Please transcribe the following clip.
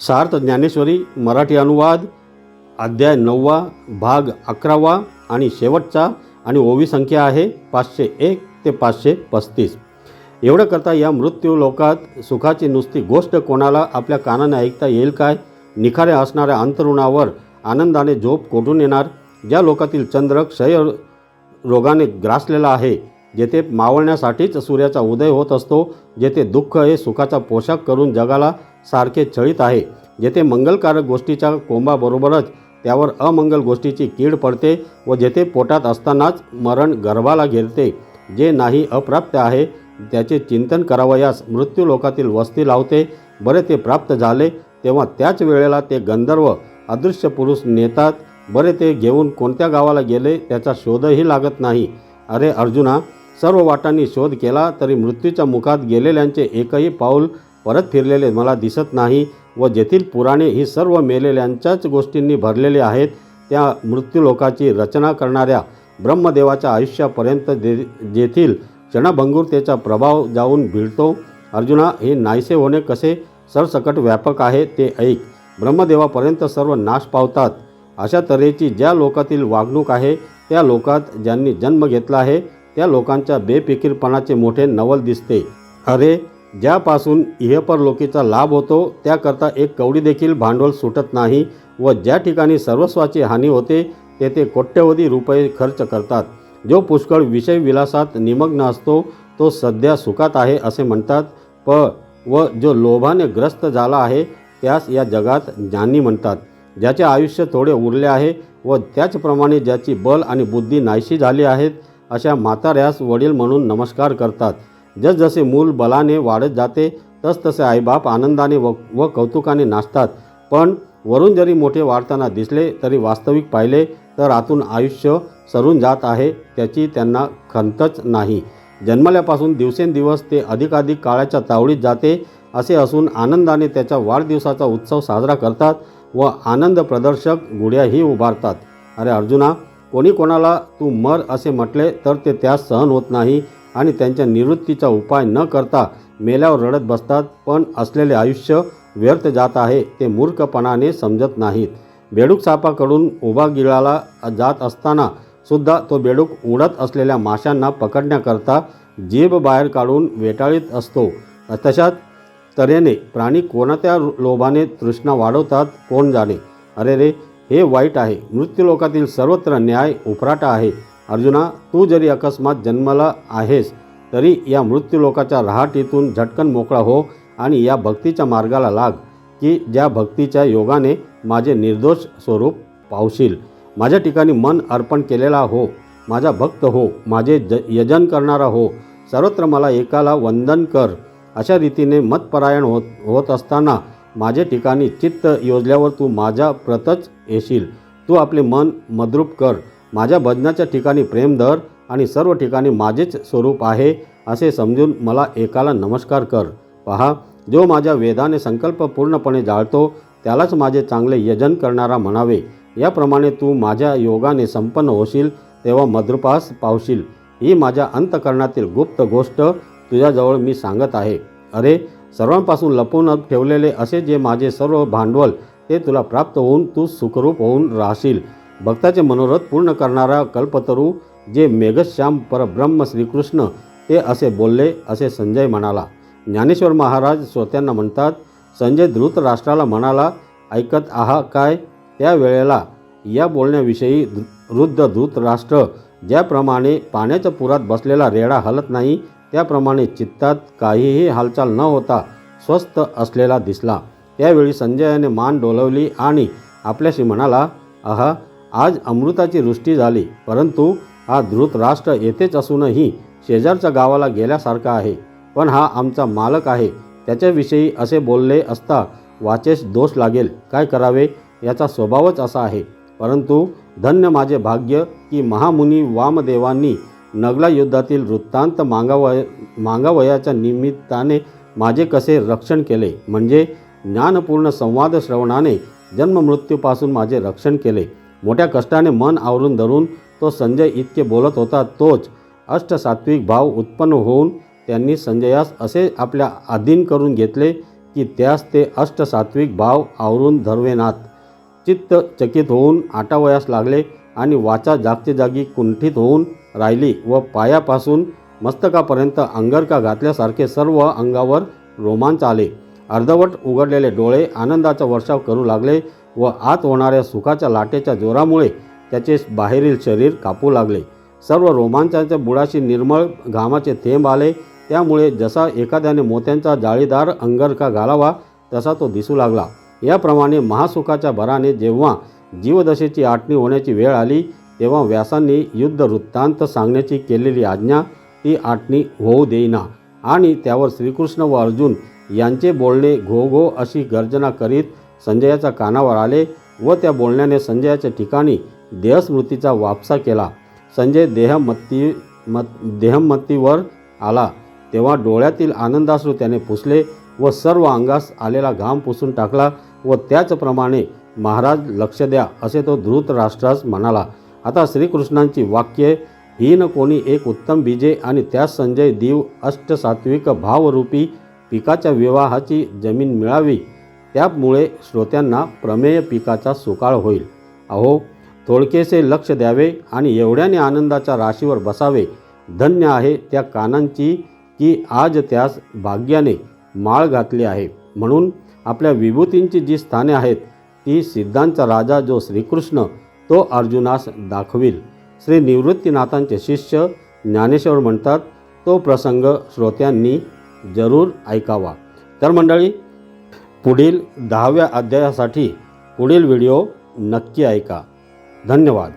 सार्थ ज्ञानेश्वरी मराठी अनुवाद अध्याय नववा भाग अकरावा आणि शेवटचा आणि ओवी संख्या आहे पाचशे एक ते पाचशे पस्तीस. एवढं करता या मृत्यू लोकात सुखाची नुसती गोष्ट कोणाला आपल्या कानाने ऐकता येईल काय? निखाऱ्या असणाऱ्या अंतरुणावर आनंदाने झोप कोठून येणार? ज्या लोकातील चंद्र क्षय रोगाने ग्रासलेला आहे जेथे मावळण्यासाठीच सूर्याचा उदय होत असतो जेथे दुःख हे सुखाचा पोशाख करून जगाला सारखे छळीत आहे. जेथे मंगलकारक गोष्टीच्या कोंबाबरोबरच त्यावर अमंगल गोष्टीची कीड पडते व जेथे पोटात असतानाच मरण गर्भाला घेरते. जे नाही अप्राप्त आहे त्याचे चिंतन करावयास मृत्यू लोकातील वस्ती लावते. बरे ते प्राप्त झाले तेव्हा त्याच वेळेला ते गंधर्व अदृश्य पुरुष नेतात. बरे ते घेऊन कोणत्या गावाला गेले त्याचा शोधही लागत नाही. अरे अर्जुना सर्व वाटांनी शोध केला तरी मृत्यूच्या मुखात गेलेल्यांचे एकही पाऊल परत फिरलेले मला दिसत नाही व जेथील पुराणे ही सर्व मेलेल्यांच्याच गोष्टींनी भरलेले आहेत त्या मृत्यूलोकाची रचना करणाऱ्या ब्रह्मदेवाच्या आयुष्यापर्यंत जे जेथील क्षणभंगुरतेचा प्रभाव जाऊन भिडतो. अर्जुना हे नाहीसे होणे कसे सरसकट व्यापक आहे ते ऐक. ब्रह्मदेवापर्यंत सर्व नाश पावतात. अशा तऱ्हेची ज्या लोकातील वागणूक आहे त्या लोकात ज्यांनी जन्म घेतला आहे त्या लोकांच्या बेफिकीरपणाचे मोठे नवल दिसते. अरे ज्यापासून इहपरलोकीचा लाभ होतो त्याकरता एक कवडी देखील भांडवल सुटत नाही व ज्या ठिकाणी सर्वस्वाची हानी होते तेथे कोट्यवधी रुपये खर्च करतात. जो पुष्कळ विषय विलासात निमग्न असतो तो सध्या सुखात आहे असे म्हणतात. प व जो लोभाने ग्रस्त झाला आहे त्यास या जगात ज्ञानी म्हणतात. ज्याचे आयुष्य थोडे उरले आहे व त्याचप्रमाणे ज्याची बल आणि बुद्धी नाहीशी झाली आहेत अशा म्हाताऱ्यास वडील म्हणून नमस्कार करतात. जसजसे मूल बलाने वाढत जाते तसतसे आईबाप आनंदाने व व कौतुकाने नाचतात. पण वरून जरी मोठे वाढताना दिसले तरी वास्तविक पाहिले तर आतून आयुष्य सरून जात आहे त्याची त्यांना खंतच नाही. जन्मल्यापासून दिवसेंदिवस ते अधिकाधिक काळाच्या तावडीत जाते असे असून आनंदाने त्याच्या वाढदिवसाचा उत्सव साजरा करतात व आनंद प्रदर्शक गुढ्याही उभारतात. अरे अर्जुना कोणी कोणाला तू मर असे म्हटले तर ते त्यास सहन होत नाही आणि त्यांच्या निवृत्तीचा उपाय न करता मेल्यावर रडत बसतात. पण असलेले आयुष्य व्यर्थ जात आहे ते मूर्खपणाने समजत नाहीत. बेडूक सापाकडून उभा गिळाला जात असताना सुद्धा तो बेडूक उडत असलेल्या माशांना पकडण्याकरता जीभ बाहेर काढून वेटाळीत असतो. तशाच तऱ्हेने प्राणी कोणत्या लोभाने तृष्णा वाढवतात कोण जाणे? अरे रे हे वाईट आहे. मृत्यूलोकातील सर्वत्र न्याय उफराटा आहे. अर्जुना तू जरी अकस्मात जन्माला आहेस तरी या मृत्यूलोकाच्या रहाटीतून झटकन मोकळा हो आणि या भक्तीच्या मार्गाला लाग की ज्या भक्तीच्या योगाने माझे निर्दोष स्वरूप पावशील. माझ्या ठिकाणी मन अर्पण केलेला हो माझा भक्त हो माझे ज यजन करणारा हो सर्वत्र मला एकाला वंदन कर अशा रीतीने मतपरायण होत होत असताना माझे ठिकाणी चित्त योजल्यावर तू माझ्या प्रतच येशील. तू आपले मन मद्रूप कर माझ्या भजनाच्या ठिकाणी प्रेम धर आणि सर्व ठिकाणी माझेच स्वरूप आहे असे समजून मला एकाला नमस्कार कर. पहा जो माझ्या वेदाने संकल्प पूर्णपणे जाळतो त्यालाच माझे चांगले यजन करणारा म्हणावे. याप्रमाणे तू माझ्या योगाने संपन्न होशील तेव्हा मद्रपास पावशील. ही माझ्या अंतकरणातील गुप्त गोष्ट तुझ्याजवळ मी सांगत आहे. अरे सर्वांपासून लपून ठेवलेले असे जे माझे सर्व भांडवल ते तुला प्राप्त होऊन तू सुखरूप होऊन राहशील. भक्ताचे मनोरथ पूर्ण करणारा कल्पतरू जे मेघश्याम परब्रह्म श्रीकृष्ण ते असे बोलले असे संजय म्हणाला. ज्ञानेश्वर महाराज स्वतःना म्हणतात संजय धृत राष्ट्राला म्हणाला ऐकत आहा काय? त्या वेळेला या बोलण्याविषयी वृद्ध धृतराष्ट्र ज्याप्रमाणे पाण्याच्या पुरात बसलेला रेडा हलत नाही त्याप्रमाणे चित्तात काहीही हालचाल न होता स्वस्थ असलेला दिसला. त्यावेळी संजयाने मान डोलवली आणि आपल्याशी म्हणाला आहा आज अमृताची वृष्टी झाली परंतु हा धृत राष्ट्र येथेच असूनही शेजारच्या गावाला गेल्यासारखा आहे. पण हा आमचा मालक आहे. त्याच्याविषयी असे बोलले असता वाचेस दोष लागेल. काय करावे? याचा स्वभावच असा आहे. परंतु धन्य माझे भाग्य की महामुनी वामदेवांनी नगला युद्धातील वृत्तांत मागावय मागावयाच्या निमित्ताने माझे कसे रक्षण केले? म्हणजे ज्ञानपूर्ण संवाद श्रवणाने जन्ममृत्यूपासून माझे रक्षण केले. मोठ्या कष्टाने मन आवरून धरून तो संजय इतके बोलत होता तोच अष्टसात्विक भाव उत्पन्न होऊन त्यांनी संजयास असे आपल्या अधीन करून घेतले की त्यास ते अष्टसात्विक भाव आवरून धरवेनात. चित्त चकित होऊन आटावयास लागले आणि वाचा जागच्या जागी कुंठित होऊन राहिली व पायापासून मस्तकापर्यंत अंगरका घातल्यासारखे सर्व अंगावर रोमांच आले. अर्धवट उघडलेले डोळे आनंदाचा वर्षाव करू लागले व आत होणाऱ्या सुखाच्या लाटेच्या जोरामुळे त्याचे बाहेरील शरीर कापू लागले. सर्व रोमांचाच्या बुडाशी निर्मळ घामाचे थेंब आले. त्यामुळे जसा एखाद्याने मोत्यांचा जाळीदार अंगरखा घालावा तसा तो दिसू लागला. याप्रमाणे महासुखाच्या भराने जेव्हा जीवदशेची आटणी होण्याची वेळ आली तेव्हा व्यासांनी युद्ध वृत्तांत सांगण्याची केलेली आज्ञा ती आटणी होऊ देईना. आणि त्यावर श्रीकृष्ण व अर्जुन यांचे बोलणे घो घो अशी गर्जना करीत संजयाच्या कानावर आले व त्या बोलण्याने संजयाच्या ठिकाणी देहस्मृतीचा वापसा केला. संजय देहमत्ती मत देहमत्तीवर आला. तेव्हा डोळ्यातील आनंदाश्रू त्याने पुसले व सर्व अंगास आलेला घाम पुसून टाकला व त्याचप्रमाणे महाराज लक्ष द्या असे तो धृत राष्ट्रास म्हणाला. आता श्रीकृष्णांची वाक्ये ही न कोणी एक उत्तम बीजे आणि त्यास संजय दीव अष्टसात्विक भावरूपी पिकाच्या विवाहाची जमीन मिळावी. त्यामुळे श्रोत्यांना प्रमेय पिकाचा सुकाळ होईल. अहो थोडकेसे लक्ष द्यावे आणि एवढ्याने आनंदाच्या राशीवर बसावे. धन्य आहे त्या कानांची की आज त्यास भाग्याने माळ घातली आहे. म्हणून आपल्या विभूतींची जी स्थाने आहेत ती सिद्धांचा राजा जो श्रीकृष्ण तो अर्जुनास दाखवील. श्री निवृत्तीनाथांचे शिष्य ज्ञानेश्वर म्हणतात तो प्रसंग श्रोत्यांनी जरूर ऐकावा. तर मंडळी पुढील दहाव्या अध्यायासाठी पुढील व्हिडिओ नक्की ऐका. धन्यवाद.